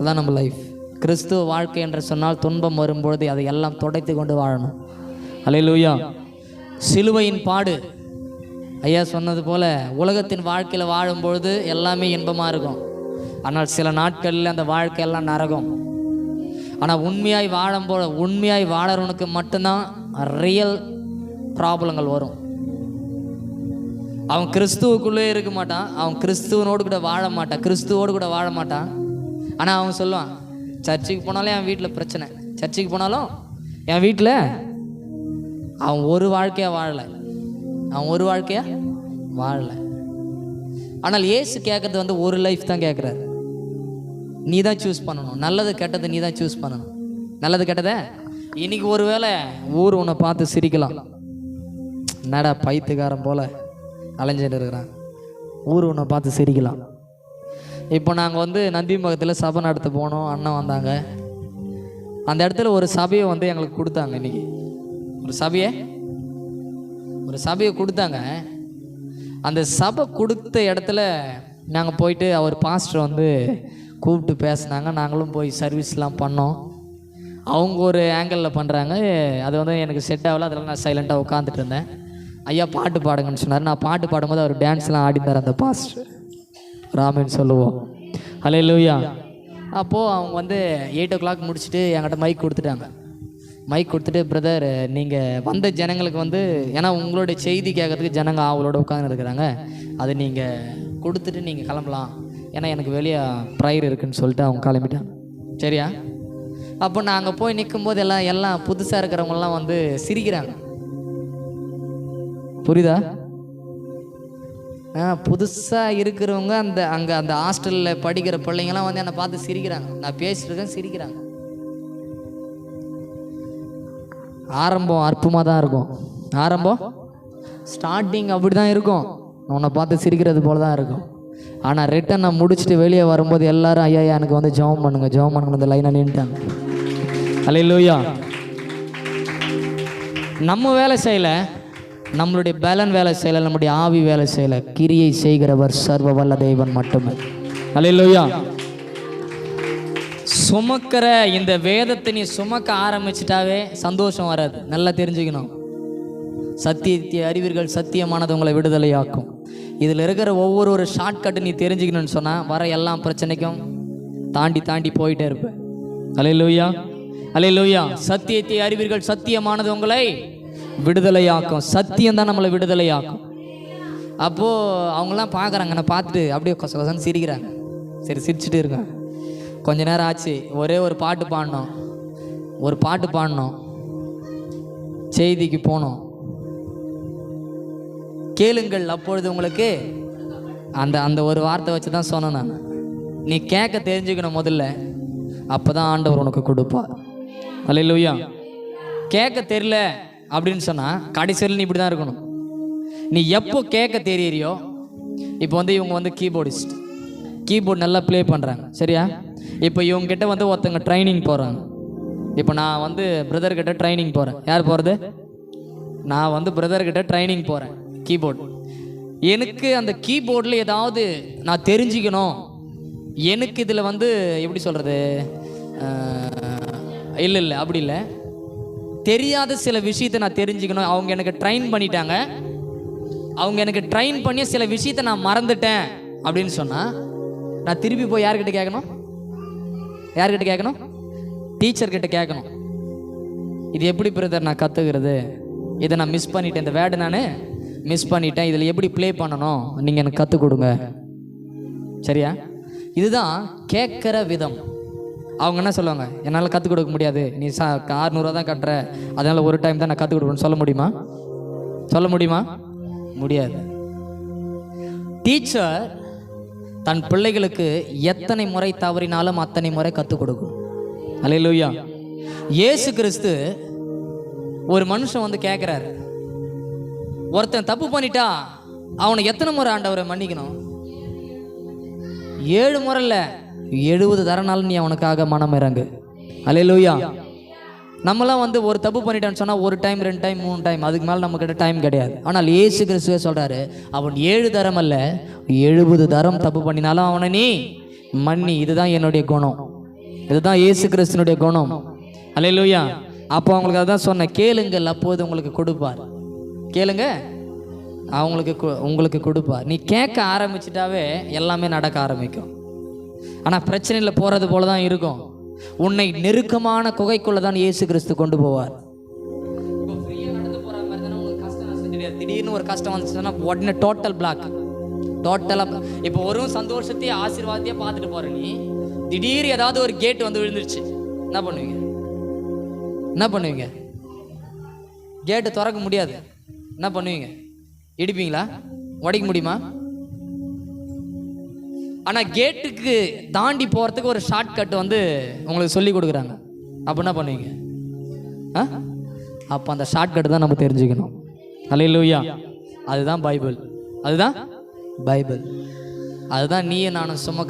அதுதான் நம்ம லைஃப் கிறிஸ்துவ வாழ்க்கை என்று சொன்னால் துன்பம் வரும்பொழுது அதை எல்லாம் துடைத்து கொண்டு வாழணும். அல்லேலூயா சிலுவையின் பாடு. ஐயா சொன்னது போல் உலகத்தின் வாழ்க்கையில் வாழும்பொழுது எல்லாமே இன்பமாக இருக்கும். ஆனால் சில நாட்களில் அந்த வாழ்க்கையெல்லாம் நரகம். ஆனால் உண்மையாய் வாழும்போது உண்மையாய் வாழறவனுக்கு மட்டும்தான் ரியல் ப்ராப்ளங்கள் வரும். அவன் கிறிஸ்துவுக்குள்ளே இருக்க மாட்டான். அவன் கிறிஸ்துவனோடு கூட வாழ மாட்டான். கிறிஸ்துவோடு கூட வாழ மாட்டான். ஆனால் அவன் சொல்லுவான் சர்ச்சுக்கு போனாலும் என் வீட்டில் பிரச்சனை. சர்ச்சுக்கு போனாலும் என் வீட்டில்? அவன் ஒரு வாழ்க்கையாக வாழலை. அவன் ஒரு வாழ்க்கையாக வாழலை. ஆனால் ஏசு கேட்கறது வந்து ஒரு லைஃப் தான் கேட்குறாரு நீ தான் சூஸ் பண்ணணும். நல்லது கெட்டது நீ தான் சூஸ் பண்ணணும். நல்லது கெட்டத? இன்னைக்கு ஒருவேளை ஊர் உன்னை பார்த்து சிரிக்கலாம். என்னடா பைத்துக்காரன் போல் அலைஞ்சிட்டு இருக்கிறான். ஊர் உன்னை பார்த்து சிரிக்கலாம். இப்போ நாங்கள் வந்து நந்திமங்கலத்தில் சபை நடத்த போனோம் அண்ணன் வந்தாங்க. அந்த இடத்துல ஒரு சபையை வந்து எங்களுக்கு கொடுத்தாங்க இன்றைக்கி ஒரு சபையை? ஒரு சபையை கொடுத்தாங்க. அந்த சபை கொடுத்த இடத்துல நாங்கள் போயிட்டு அவர் பாஸ்டர் வந்து கூப்பிட்டு பேசுனாங்க. நாங்களும் போய் சர்வீஸ்லாம் பண்ணோம். அவங்க ஒரு ஆங்கிளில் பண்ணுறாங்க அது வந்து எனக்கு செட் ஆகலை. அதெல்லாம் நான் சைலண்ட்டாக உட்காந்துட்டு இருந்தேன். ஐயா பாட்டு பாடுங்கன்னு சொன்னார். நான் பாட்டு பாடும்போது அவர் டான்ஸ்லாம் ஆடிந்தார் அந்த பாஸ்டர். ராமன் சொல்லுவோம். ஹலே லூயா அப்போது அவங்க வந்து எயிட் ஓ கிளாக் முடிச்சுட்டு என்கிட்ட மைக் கொடுத்துட்டாங்க. மைக் கொடுத்துட்டு பிரதர் நீங்கள் வந்த ஜனங்களுக்கு வந்து ஏன்னா உங்களுடைய செய்தி கேட்கறதுக்கு ஜனங்க அவளோட உட்காந்து இருக்கிறாங்க. நீங்கள் கொடுத்துட்டு நீங்கள் கிளம்பலாம். ஏன்னா எனக்கு வெளியே ப்ரையர் இருக்குதுன்னு சொல்லிட்டு அவங்க கிளம்பிட்டாங்க. சரியா? அப்போ நான் அங்கே போய் நிற்கும்போது எல்லாம் எல்லாம் புதுசாக இருக்கிறவங்கலாம் வந்து சிரிக்கிறாங்க. புரியுதா? புதுசாக இருக்கிறவங்க அந்த அங்கே அந்த ஹாஸ்டலில் படிக்கிற பிள்ளைங்கலாம் வந்து என்னை பார்த்து சிரிக்கிறாங்க. நான் பேசிட்டு இருக்கேன் சிரிக்கிறாங்க. ஆரம்பம் அற்புதமாக தான் இருக்கும். ஆரம்பம்? ஸ்டார்டிங் அப்படி தான் இருக்கும் உன்னை பார்த்து சிரிக்கிறது போல தான் இருக்கும். ஆனால் ரிட்டன் நான் முடிச்சுட்டு வெளியே வரும்போது எல்லாரும் ஐயா எனக்கு வந்து ஜெபம் பண்ணுங்க ஜெபம் பண்ணுங்க இந்த லைனை நின்ட்டாங்க அல்லையா நம்ம வேலை செய்யலை. நம்மளுடைய பலன் வேலை செய்யலை நம்முடைய ஆவி வேலை செய்யலை கிரியை செய்கிறவர் சர்வ வல்ல தெய்வன் மட்டுமே. அல்லையா சுமக்கிற இந்த வேதத்தை நீ சுமக்க ஆரம்பிச்சிட்டாவே சந்தோஷம் வராது. நல்லா தெரிஞ்சுக்கணும். சத்தியத்தை அறிவீர்கள் சத்தியமானது உங்களை விடுதலையாக்கும். இதில் இருக்கிற ஒவ்வொரு ஒரு ஷார்ட்கட்டு நீ தெரிஞ்சுக்கணும்னு சொன்னால் வர எல்லா பிரச்சனைக்கும் தாண்டி தாண்டி போயிட்டே இருப்பேன் அலே லூயா அலே லூயா சத்தியத்தை அறிவீர்கள் சத்தியமானது உங்களை விடுதலையாக்கும். சத்தியம் தான் நம்மளை விடுதலையாக்கும். அப்போது அவங்களாம் பார்க்குறாங்க நான் பார்த்துட்டு அப்படியே கொச கொசன்னு சிரிக்கிறாங்க. சரி சிரிச்சுட்டு இருங்க. கொஞ்ச நேரம் ஆச்சு. ஒரே ஒரு பாட்டு பாடினோம். ஒரு பாட்டு பாடினோம். செய்திக்கு போனோம். கேளுங்கள் அப்பொழுது உங்களுக்கு அந்த அந்த ஒரு வார்த்தை வச்சு தான் சொன்னேன் நான். நீ கேட்க தெரிஞ்சுக்கணும் முதல்ல. அப்போ தான் ஆண்டவர் உனக்கு கொடுப்பார். அல்லையா கேட்க தெரியல. அப்படின்னு சொன்னால் கடைசியில் நீ இப்படி தான் இருக்கணும். நீ எப்போ கேட்க தெரியறியோ இப்போ வந்து இவங்க வந்து கீபோர்டிஸ்ட் கீபோர்ட் நல்லா ப்ளே பண்ணுறாங்க சரியா? இப்போ இவங்ககிட்ட வந்து ஒருத்தங்க ட்ரைனிங் போகிறாங்க இப்போ நான் வந்து பிரதர்கிட்ட ட்ரைனிங் போகிறேன் யார் போகிறது நான் வந்து பிரதர்கிட்ட ட்ரைனிங் போகிறேன் கீபோர்டு எனக்கு அந்த கீபோர்டில் ஏதாவது நான் தெரிஞ்சுக்கணும். எனக்கு இதில் வந்து எப்படி சொல்கிறது இல்லை இல்லை அப்படி இல்லை. தெரியாத சில விஷயத்தை நான் தெரிஞ்சுக்கணும். அவங்க எனக்கு ட்ரைன் பண்ணிட்டாங்க. அவங்க எனக்கு ட்ரைன் பண்ணி சில விஷயத்தை நான் மறந்துட்டேன். அப்படின்னு சொன்னால் நான் திருப்பி போய் யார்கிட்ட கேட்கணும்? யார்கிட்ட கேட்கணும்? டீச்சர்கிட்ட கேட்கணும். இது எப்படி பிரதர் நான் கற்றுக்கிறது இதை நான் மிஸ் பண்ணிட்டேன். இந்த வேர்டு நான் மிஸ் பண்ணிட்டேன். இதில் எப்படி ப்ளே பண்ணணும்? நீங்கள் எனக்கு கற்றுக் கொடுங்க. சரியா? இதுதான் கேட்குற விதம். அவங்க என்ன சொல்லுவாங்க? என்னால் கற்றுக் கொடுக்க முடியாது. நீ சா ஆறுநூறுவா தான் கட்டுற. அதனால் ஒரு டைம் தான் நான் கற்றுக் கொடுக்கணும்னு சொல்ல முடியுமா? சொல்ல முடியுமா? முடியாது. டீச்சர் தன் பிள்ளைகளுக்கு எத்தனை முறை தவறினாலும் அத்தனை முறை கற்றுக் கொடுக்கும். அல்லேலூயா இயேசு கிறிஸ்து ஒரு மனுஷன் வந்து கேட்குறாரு ஒருத்தன் தப்பு பண்ணிட்டா அவனை எத்தனை முறை ஆண்டவரை மன்னிக்கணும்? ஏழு முறை இல்லை. எழுபது தரனாலும் நீ அவனுக்காக மனம் இறங்கு. அல்லேலூயா நம்மளாம் வந்து ஒரு தப்பு பண்ணிட்டான்னு சொன்னால் ஒரு டைம் ரெண்டு டைம் மூணு டைம் அதுக்கு மேலே நம்மக்கிட்ட டைம் கிடையாது. ஆனால் ஏசு கிறிஸ்துவே சொல்கிறாரு அவன் ஏழு தரம் அல்ல எழுபது தரம் தப்பு பண்ணினாலும் அவனை நீ மன்னி. இதுதான் என்னுடைய குணம். இதுதான் ஏசு கிறிஸ்துனுடைய குணம். அல்லேலூயா அப்போ அவங்களுக்கு அதான் சொன்னேன் கேளுங்கள் அப்போது உங்களுக்கு கொடுப்பார். கேளுங்க அவங்களுக்கு கு- உங்களுக்கு கொடுப்பார். நீ கேட்க ஆரம்பிச்சிட்டாவே எல்லாமே நடக்க ஆரம்பிக்கும். ஆனால் பிரச்சனையில் போகிறது போல தான் இருக்கும். உன்னை நெருக்கமான குகைக்குள்ளே தான் இயேசு கிறிஸ்து கொண்டு போவார். திடீர்னு ஒரு கஷ்டம் வந்துச்சுன்னா உடனே டோட்டல் பிளாக் டோட்டலாக இப்போ ஒரு சந்தோஷத்தையே ஆசீர்வாதத்தையே பார்த்துட்டு போகிற நீ திடீர் ஏதாவது ஒரு கேட் வந்து விழுந்துருச்சு. என்ன பண்ணுவீங்க? என்ன பண்ணுவீங்க? கேட்டு திறக்க முடியாது. என்ன பண்ணுவீங்க? இடிப்பீங்களா? உடைக்க முடியுமா? ஆனால் கேட்டுக்கு தாண்டி போகிறதுக்கு ஒரு ஷார்ட்கட் வந்து உங்களுக்கு சொல்லி கொடுக்குறாங்க. அப்போ என்ன பண்ணுவீங்க? ஆ? அப்போ அந்த ஷார்ட்கட் தான் நம்ம தெரிஞ்சுக்கணும். அல்லையா அதுதான் பைபிள். அதுதான் பைபிள். அதுதான் நீயே நானும் சுமக்க